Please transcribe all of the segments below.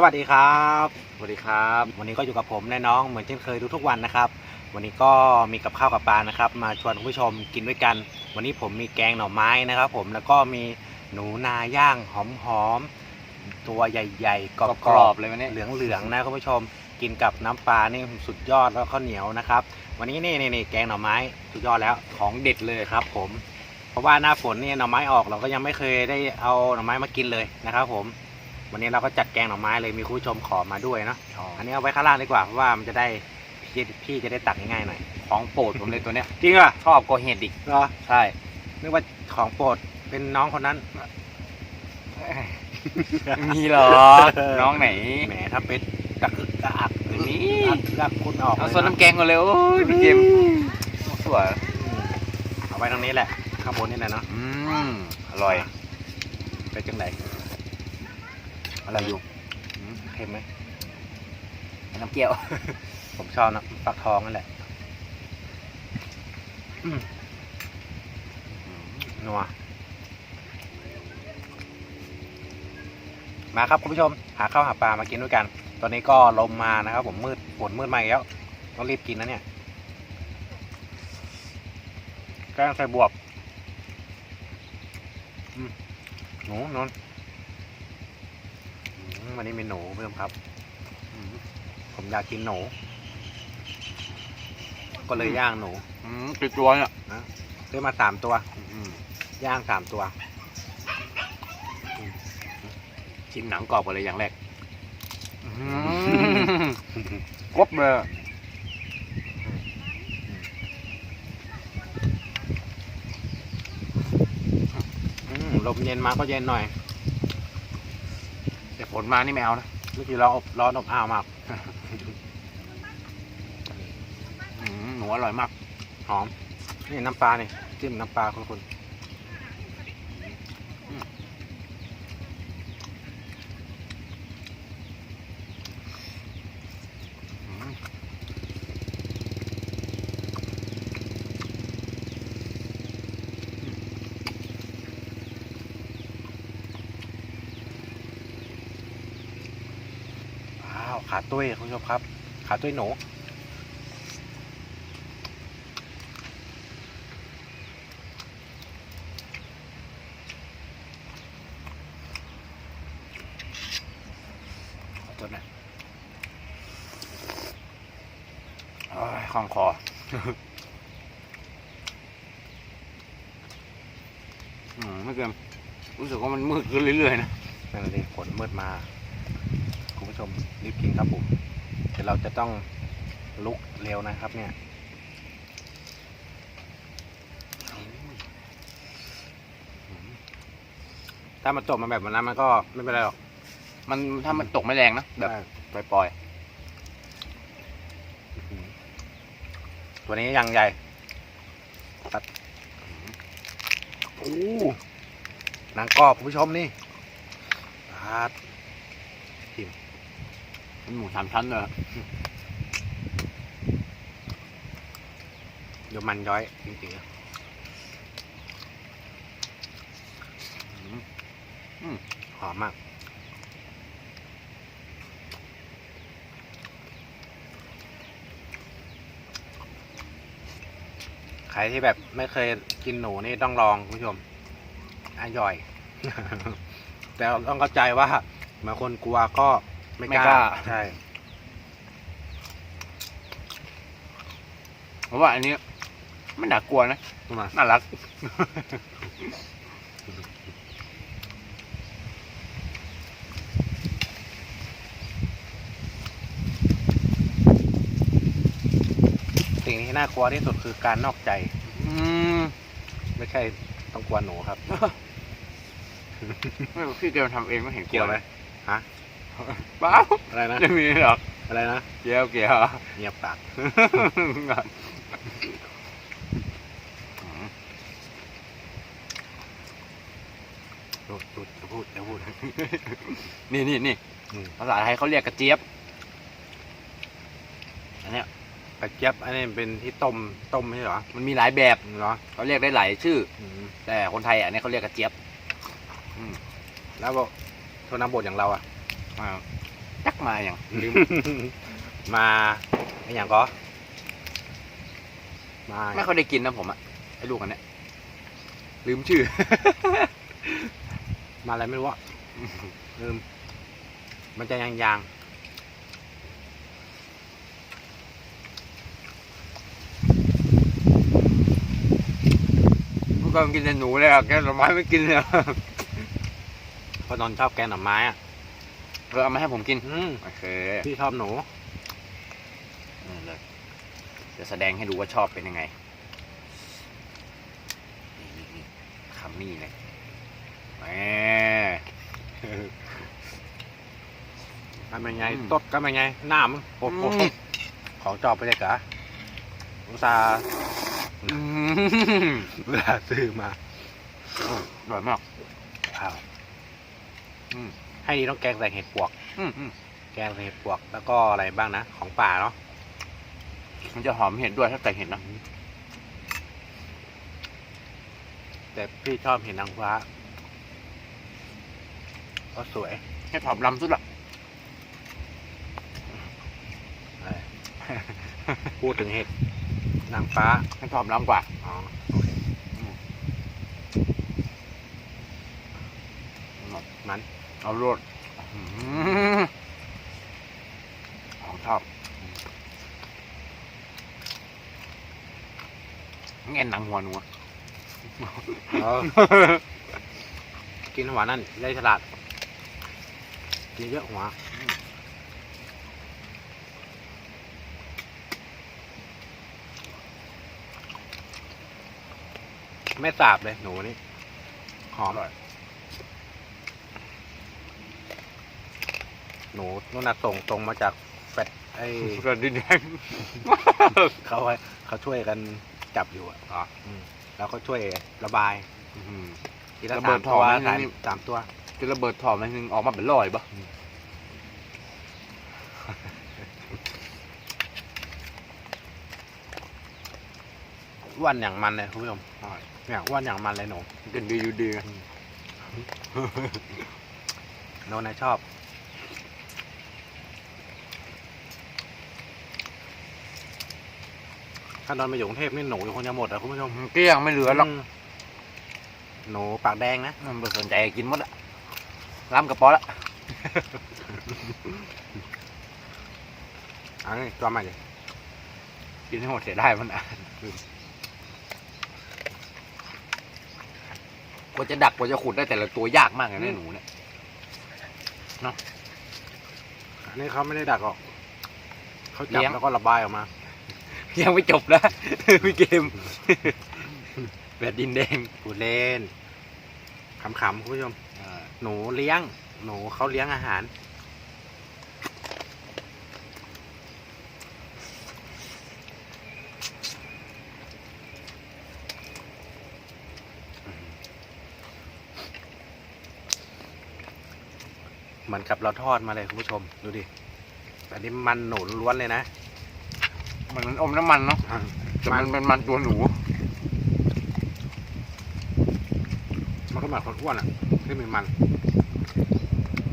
สวัสดีครับสวัสดีครับ วันนี้ก็อยู่กับผมแน่น้องเหมือนเช่นเคยทุกๆวันนะครับ วันนี้ก็มีกับข้าวกับปลานะครับ มาชวนคุณผู้ชมกินด้วยกัน วันนี้ผมมีแกงหน่อไม้นะครับ ผมแล้วก็มีหนูนาย่างหอมๆตัวใหญ่ๆกกรรออบบๆเลยวันนี้ ๆเหลืองๆนะคุณผู้ชมกินกับน้ำปลานี่สุดยอดแล้วข้าวเหนียวนะครับ วันนี้นี่นี่นี่แกงหน่อไม้สุดยอดแล้วของเด็ดเลยครับ ผม เพราะว่าหน้าฝนนี่หน่อไม้ออกเราก็ยังไม่เคยได้เอาหน่อไม้มากินเลยนะครับ ผม วันนี้เราก็จัดแกงหน่อไม้เลยมีคุณผู้ชมขอมาด้วยเนาะอันนี้เอาไว้ข้างล่างดีกว่าเพราะว่ามันจะได้พี่พี่จะได้ตักง่ายๆหน่อยของโปรดผมเลยตัวเนี้ยจริงป่ะชอบกว่าเห็ดอีกเหรอใช่นึกว่าของโปรดเป็นน้องคนนั้นมีเหรอ น้องไหน แหมถ้าเป็นกระอึกกระอักอย่างนี้กระอักคุณออกเอาเลยะส่วนน้ำแกงก่อนเลยโอ้ยพี่เจมส์สวยอืมเอาไว้ตรงนี้แหละข้างบนนี่แหละเนาะอืมอร่อยเป็นจังไหน อะไรอยู่อืมเค็มไหมน้ำเกี๊ยว ผมชอบนะฟักทองนั่นแหละอืมนัวมาครับคุณผู้ชม หาข้าวหาปลามากินด้วยกัน ตอนนี้ก็ลมมานะครับ ผมมืดฝนมืดมาอีกแล้วต้องรีบกินนะเนี่ยแกงใส่บวบอืมหนูนนอืม วันนี้มีหนูเพิ่มครับอืมผมอยากกินหนู ก็เลยย่างหนูอืมติดตัวเนี่ยซื้อมาสามตัว อืมย่างสามตัวชิมหนังกรอบก่อนเลยอย่างแรกกรบเลยอืมลมเย็นมาก็เย็นหน่อยแต่ ฝนมานี่ไม่เอานะเมื่อกี้เราอบร้อนอบอ้าวมากหนูอร่อยมาก หอม นี่น้ำปลานี่จิ้มน้ำปลาคุณคุณ ขาตุ้ยคุณผู้ชมครับ ขาตุ้ยหนูขอโทษนะโอ้ยคล่องคออืมไม่เกินรู้สึกว่ามันมืดขึ้นเรื่อยๆนะนั่นเลยฝนมืดมา ผู้ชมรีบกินครับผมเดี๋ยวเราจะต้องลุกเร็วนะครับเนี่ยถ้ามันตกมาแบบนั้นมันก็ไม่เป็นไรหรอก มันถ้ามันตกไม่แรงนะแบบปล่อยๆ ตัวนี้ยังใหญ่ตัดโอ้หนังกรอบคุณผู้ชมนี่ตัด หมูสามชั้นเลยเดี๋ยวมันย้อยจริงๆอะอืมหอมมากใครที่แบบไม่เคยกินหนูนี่ต้องลองคุณผู้ชมอร่อย แต่ต้องเข้าใจว่าบางคนกลัวก็ ไม่กล้า ใช่ เพราะว่าอันนี้ไม่น่ากลัวนะ มา น่ารัก สิ่งที่น่ากลัวที่สุดคือการนอกใจ อืมไม่ใช่ต้องกลัวหนูครับ ไม่พี่เดียวทำเองไม่เห็นเกี่ยวไหมฮะ เปล่าอะไรนะไม่มีหรอกอะไรนะเกี่ยวเกี่ยวเงียบปากพูดพูดจะพูดจะพูดนี่นี่นี่อืมภาษาไทยเขาเรียกกระเจี๊ยบ อันเนี้ยกระเจี๊ยบ อันนี้เป็นที่ต้มต้มใช่เหรอ มันมีหลายแบบเหรอเขาเรียกได้หลายชื่ออืมแต่คนไทยอันนี้เขาเรียกกระเจี๊ยบแล้วบอกชนบทอย่างเราอะ อ่าจักมาอย่างลืม มาไอ้อย่างก็มาไม่ค่อยได้กินนะผมอะไอ้ลูกอันเนี้ยลืมชื่อ มาอะไรไม่รู้อะลืม มันจะยางยางเมื่อก่อนกินแต่หนูเลยอะแกหน่อไม้ไม่กินเลยอะๆเพราะนนท์ชอบแกงหน่อไม้อะ เออเอามาให้ผมกิน อืมโอเคพี่ชอบหนูนี่เลยจะแสดงให้ดูว่าชอบเป็นยังไง นี่นี่นี่คำนี้เลยแหมก็เป็นไงอืมตดก็เป็นไงหน้ามันโคตรโคตรอืม ของจอบไปเลยกะอุตส่าห์อืมเวลาซื้อมาอร่อยมาก อ้าวอืม ให้ดีต้องแกงใส่เห็ดปวก อืมอืมแกงใส่เห็ดปวกแล้วก็อะไรบ้างนะ ของป่าเนาะมันจะหอมเห็ดด้วยถ้าใส่เห็ดนะแต่พี่ชอบเห็ดนางฟ้าก็สวยเห็ดหอมลำสุดละเออพูดถึงเห็ดนางฟ้าเห็ดหอมลำกว่าอ๋อมัน เอารดอืมของชอบแง่นหนังหัวหนูกินหัวนั่นได้ฉลาดกินเยอะหัวไม่สาบเลยหนูนี่หอม อร่อย หนูนู่นน่ะส่งตรงมาจากแฟดไอ้ กระดิ่งแดง เขาไว้เขาช่วยกันจับอยู่อะอ๋ออืมแล้วก็ช่วยระบายอื้อหือ ทีละระเบิสาดมทตัอวไหมสามนี่ สามตัว จะระเบิดถอมมันนึงออกมาเป็นลอยปะอ้วันอย่างมันเลยคุณผู้ชมเนี่ยอ้วันอย่างมันเลยหนูกินดีอยู่ดีไง โนนนะชอบ ถ้านอนมาอยู่กรุงเทพนี่หนูอยู่คงจะหมดอะคุณผู้ชมเกลี้ยงไม่เหลือหรอกมหนูปากแดงนะมันไม่สนใจกินหมดละล้ำกระป๋อละเอันนี้ตัวใหม่เลยกินให้หมดเสียได้มันอะกว่าจะดักกว่าจะขุดได้แต่ละตัวยากมากเลยนะหนูเนี่ยอันนี้เขาไม่ได้ดักหรอกเขาจับเลี้ยงแล้วก็ระบายออกมา ยังไม่จบนะพี่เกมแบบดินแดงพูดเล่นขำๆคุณผู้ชมหนูเลี้ยง หนูเขาเลี้ยงอาหาร เหมือนกับเราทอดมาเลยคุณผู้ชม ดูดิอันนี้มันหนูล้วนเลยนะ มันอมน้ำมันเนาะแต่มันเป็นมันตัวหนู มันก็เหมือนคนอ้วนอะที่มีมัน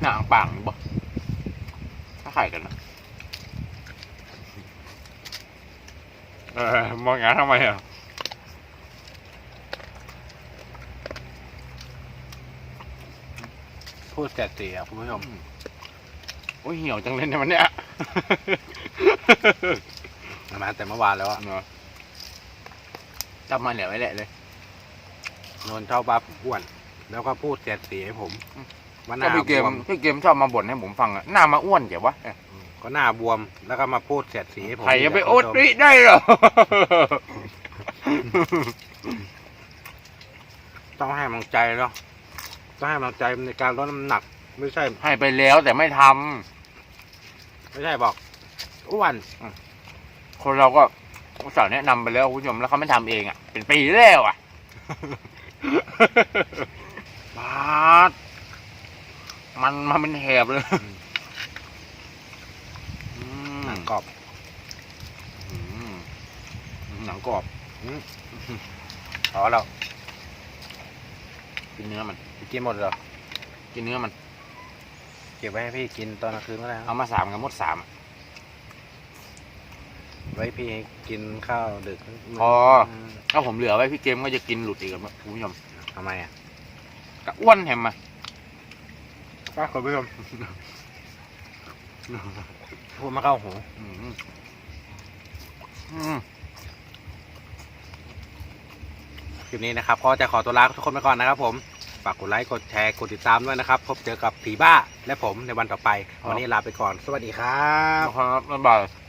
หนังป่างหรือเปล่าถ้าไข่กันนะเออมองอย่างนั้นทำไมอะพูดเสียดสีอะคุณผู้ชมโอ้ยเหี่ยวจังเลยเนี่ยวันเนี้ย มาแต่เมื่อวานแล้วอะเนาะจับมาเหนียวไว้แหละเลยนนท์ชอบบ้าผมอ้วน แล้วก็พูดเสียดสีให้ผมอืมว่าหก็น้าพี่เกบมวมพี่เกมชอบมาบ่นให้ผมฟังอะหน้ามาอ้วนเจ๋วะเอ๊ะอืมก็หน้าบวม แล้วก็มาพูดเสียดสีให้ผมใครจะไปกโอ๊ตคุณผู้ชมนี่ได้เหรอ ต้องให้กำลังใจเนาะต้องให้กำลังใจในการลดน้ำหนัก ไม่ใช่ให้ไปแล้วแต่ไม่ทำ ไม่ใช่บอกอ้วน คนเราก็อุตส่าห์แนะนำไปแล้วคุณผู้ชมแล้วเขาไม่ทำเองอะ เป็นปีแล้วอะ บาดมันมาเป็นแถบเลยอืมหนังกรอบอืมหนังกรอบพอแล้วกินเนื้อมัน กินหมดเหรอกินเนื้อมันก็บไว้ให้พี่กินตอนกลางคืนก็ได้นะเอามาสามกับมดสาม ไว้พี่ให้กินข้าวดึกพอมถ้าผมเหลือไว้พี่เกมก็จะกินหลุดอีกครับคุณผู้ชมทำไมอะกะอ้วนแฮมมาป้าคุณผู้ชมพูดมาเข้าหูอืมอืมคลิปนี้นะครับก็จะขอตัวลาทุกคนไปก่อนนะครับ ผมฝากกดไลค์กดแชร์กดติดตามด้วยนะครับ พบเจอกับผีบ้าและผมในวันต่อไป วันนี้ลาไปก่อน สวัสดีครับครับบ๊ายบาย